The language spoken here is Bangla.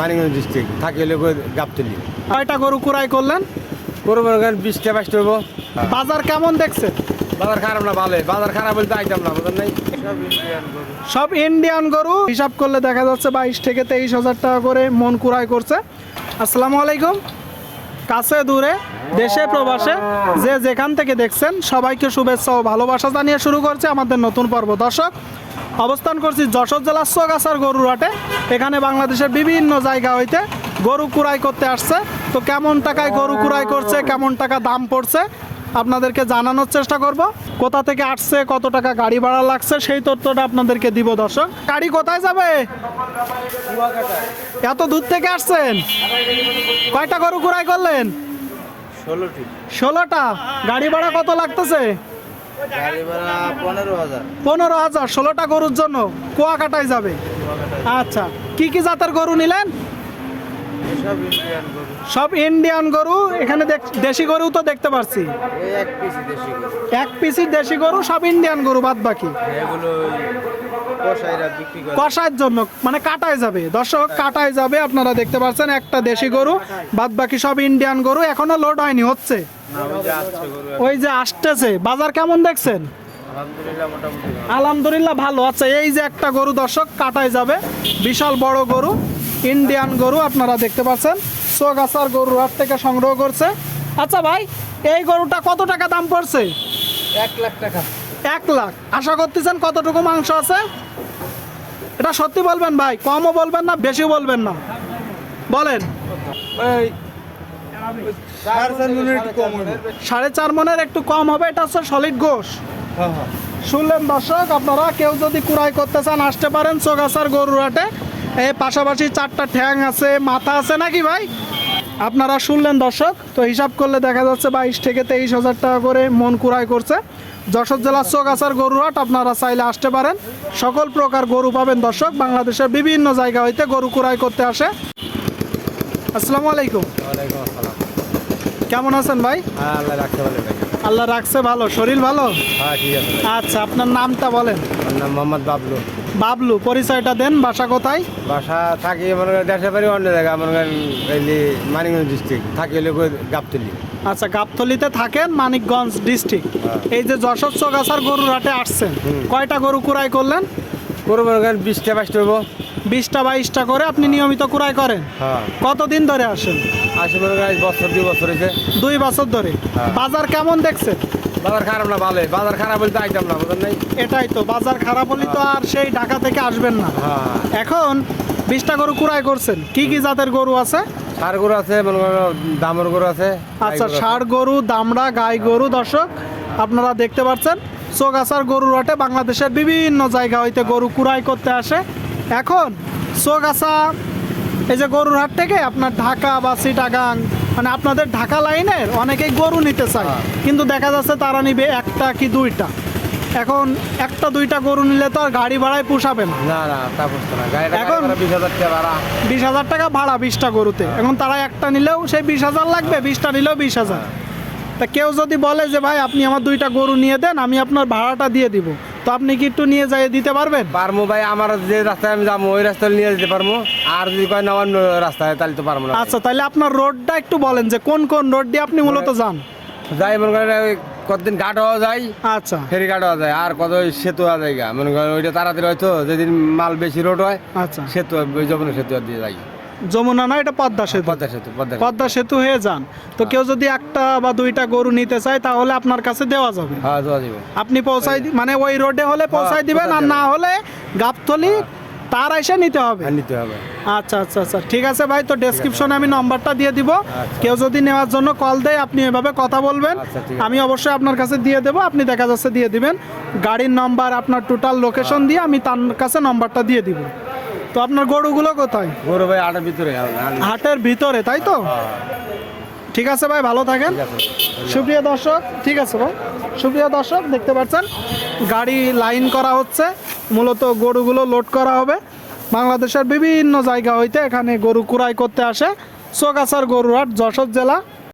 মানিগঞ্জ ডিস্ট্রিক্ট থাকি হলে গাবতলি। কয়টা গরু কুড়াই করলেন? করব বিশটা বাইশটা হব বাজার কেমন দেখছেন? বাজার খারাপ না ভালো বাজার খারাপ বলতে আইতাম না বুঝলেন নাই? সব ইন্ডিয়ান গরু হিসাব করলে দেখা যাচ্ছে বাইশ থেকে তেইশ হাজার টাকা করে মন কুড়াই করছে। আসসালামু আলাইকুম। কাছে দূরে দেশে প্রবাসে যে যেখান থেকে দেখছেন সবাইকে শুভেচ্ছা ও ভালোবাসা জানিয়ে শুরু করছে আমাদের নতুন পর্ব। দর্শক অবস্থান করছি যশোর জেলার সোগাছার গরুর হাটে। এখানে বাংলাদেশের বিভিন্ন জায়গা হইতে গরু কুড়াই করতে আসছে। তো কেমন টাকায় গরু কুড়াই করছে কেমন টাকা দাম পড়ছে আপনাদেরকে জানানোর চেষ্টা করব। কোথা থেকে আসছে কত টাকা গাড়ি ভাড়া লাগছে সেই তথ্যটা আপনাদেরকে দিব দর্শক। গাড়ি কোথায় যাবে? এত দূর থেকে আসছেন? কয়টা গরু কুড়াই করলেন? ষোলোটি। ষোলোটা। গাড়ি ভাড়া কত লাগতেছে? পনেরো হাজার। ষোলোটা গরুর জন্য কুয়া কুয়াকাটায় যাবে। আচ্ছা কি কি জাতের গরু নিলেন? সব ইন্ডিয়ান গরু এখানে দেশি গরু তো দেখতে পাচ্ছি এক পিসি দেশি গরু। পিসির দেশি গরু সব ইন্ডিয়ান গরু বাদ বাকি। করে। কষার জন্য মানে কাটায় যাবে। দর্শক কাটায় যাবে আপনারা দেখতে পাচ্ছেন একটা দেশি গরু বাদ বাকি সব ইন্ডিয়ান গরু এখনও লোড হয়নি হচ্ছে। ওই যে আসতেছে বাজার কেমন দেখছেন? আলহামদুলিল্লাহ ভালো। আলহামদুলিল্লাহ ভালো আচ্ছা এই যে একটা গরু দর্শক কাটায় যাবে। বিশাল বড় গরু ইন্ডিয়ান গরু আপনারা দেখতে পাচ্ছেন। সোগাছার গরুর হাট থেকে সংগ্রহ করছে। আচ্ছা ভাই এই গরুটা কত টাকা দাম পড়ছে? এক লাখ টাকা। এক লাখ। আশা করতেছেন কতটুকু মাংস আছে? এটা সত্যি বলবেন ভাই কমও বলবেন না বেশিও বলবেন না। বলেন। ওই সাড়ে চার মনের একটু কম হবে এটা হচ্ছে সলিড গোশ। হ্যাঁ হ্যাঁ। শুনলেন দর্শক আপনারা কেউ যদি কুড়াই করতে চান আসতে পারেন চোগাছার গরুর হাটে। এই পাশাপাশি চারটা ঠ্যাং আছে মাথা আছে নাকি ভাই? আপনারা শুনলেন দর্শক তো হিসাব করলে দেখা যাচ্ছে বাইশ থেকে তেইশ হাজার টাকা করে মন কুড়াই করছে। যশোর জেলার চোগাছার গরুর হাট আপনারা চাইলে আসতে পারেন। সকল প্রকার গরু পাবেন দর্শক বাংলাদেশের বিভিন্ন জায়গা হইতে গরু কুড়াই করতে আসে। আসসালামু আলাইকুম। ওয়ালাইকুম আসসালাম। কেমন আছেন ভাই? হ্যাঁ আল্লাহ রাখতে পারে ভাই আল্লাহ রাখছে ভালো। শরীর ভালো? হ্যাঁ ঠিক আছে আচ্ছা আপনার নামটা বলেন। আমার নাম মোহাম্মদ বাবলু। বাবলু পরিচয়টা দেন বাসা কোথায়? বাসা থাকি মনে করেন দেশে বাড়ি অন্য জায়গা মনে করেন এই ডিস্ট্রিক্ট থাকি হলে গাবতলি। আচ্ছা গাবতলিতে থাকেন মানিকগঞ্জ ডিস্ট্রিক্ট হ্যাঁ। এই যে যশোর চৌগাছার গরুর হাটে আসছেন। কয়টা গরু কুড়াই করলেন? করব বিশটা বাইশটা বিশটা বাইশটা করে আপনি নিয়মিত কুড়াই করেন। হ্যাঁ। কতদিন ধরে আসেন? আসে মনে করেন বছর দুই বছর হয়েছে দুই বছর ধরে। হ্যাঁ। বাজার কেমন দেখছেন? বাজার খারাপ না ভালো বাজার খারাপ বলতে আইতাম না বুঝলেন নাই? এটাই তো বাজার খারাপ হলে তো আর সেই ঢাকা থেকে আসবেন না। হ্যাঁ। এখন বিশটা গরু কুড়াই করছেন। কি কি জাতের গরু আছে? সার গরু আছে দামর গরু আছে আচ্ছা। ষাড় গরু দামড়া গাই গরু দর্শক আপনারা দেখতে পাচ্ছেন চোগাছার গরুর হাটে বাংলাদেশের বিভিন্ন জায়গা হইতে গরু কুড়াই করতে আসে। এখন চোগাছা এই যে গরুর হাট থেকে আপনার ঢাকা বা সিটাগাং মানে আপনাদের ঢাকা লাইনের অনেকেই গরু নিতে চায় হ্যাঁ। কিন্তু দেখা যাচ্ছে তারা নিবে একটা কি দুইটা। এখন একটা দুইটা গরু নিলে তো আর গাড়ি ভাড়ায় পোষাবে না। না না তা বুঝতো না গাড়িটা এখন- এখন বিশ হাজার টাকা ভাড়া। বিশ হাজার টাকা ভাড়া বিশটা গরুতে। এখন তারা একটা নিলেও সেই বিশ হাজার লাগবে বিশটা নিলেও বিশ হাজার। তা কেউ যদি বলে যে ভাই আপনি আমার দুইটা গরু নিয়ে দেন আমি আপনার ভাড়াটা দিয়ে দিব। তো আপনি কি একটু নিয়ে যাই দিতে পারবেন? পারব ভাই আমার যে রাস্তায় আমি যাব ওই রাস্তায় নিয়ে যেতে পারব আর যদি কয় না অন্য রাস্তায় তাহলে তো পারব না আচ্ছা তাহলে আপনার রোডটা একটু বলেন যে কোন কোন রোড দিয়ে আপনি মূলত যান? যাই মনে করেন ওই কতদিন ঘাট হওয়া যায় আচ্ছা। ফেরি ঘাট হওয়া যায় আর কত ওই সেতু হওয়া যায় গা। মনে করেন ওইটা তাড়াতাড়ি হয়তো যেদিন মাল বেশি রোড হয় আচ্ছা। সেতু ওই যমুনা সেতু দিয়ে যাই। যমুনা না এটা পদ্মা সেতু। পদ্মা সেতু পদ্মা সেতু। হয়ে যান। তো কেউ যদি একটা বা দুইটা গরু নিতে চায় তাহলে আপনার কাছে দেওয়া যাবে। হ্যাঁ দেওয়া যাবে। আপনি পৌঁছাই মানে ওই রোডে হলে পৌঁছাই হ্যাঁ, দিবেন আর না হলে গাবতলি তার এসে নিতে হবে। হ্যাঁ নিতে হবে। আচ্ছা আচ্ছা আচ্ছা ঠিক আছে ভাই তো ডেসক্রিপশনে আমি নাম্বারটা দিয়ে দিব। আচ্ছা। কেউ যদি নেওয়ার জন্য কল দেয় আপনি এভাবে কথা বলবেন। আচ্ছা। আমি অবশ্যই আপনার কাছে দিয়ে দেবো আপনি দেখা যাচ্ছে দিয়ে দিবেন। গাড়ির নাম্বার আপনার টোটাল লোকেশন দিয়ে আমি তার কাছে নম্বরটা দিয়ে দিব। তো আপনার গরুগুলো কোথায়? গরু ভাই আটের ভিতরে হ্যাঁ, হাটের ভিতরে তাই তো? ঠিক আছে ভাই ভালো থাকেন। সুপ্রিয় দর্শক ঠিক আছে ভাই। সুপ্রিয় দর্শক দেখতে পাচ্ছেন গাড়ি লাইন করা হচ্ছে। মূলত গরুগুলো লোড করা হবে। বাংলাদেশের বিভিন্ন জায়গা হইতে এখানে গরু কুড়াই করতে আসে। সোগাছার গরুরহাট যশোর জেলা।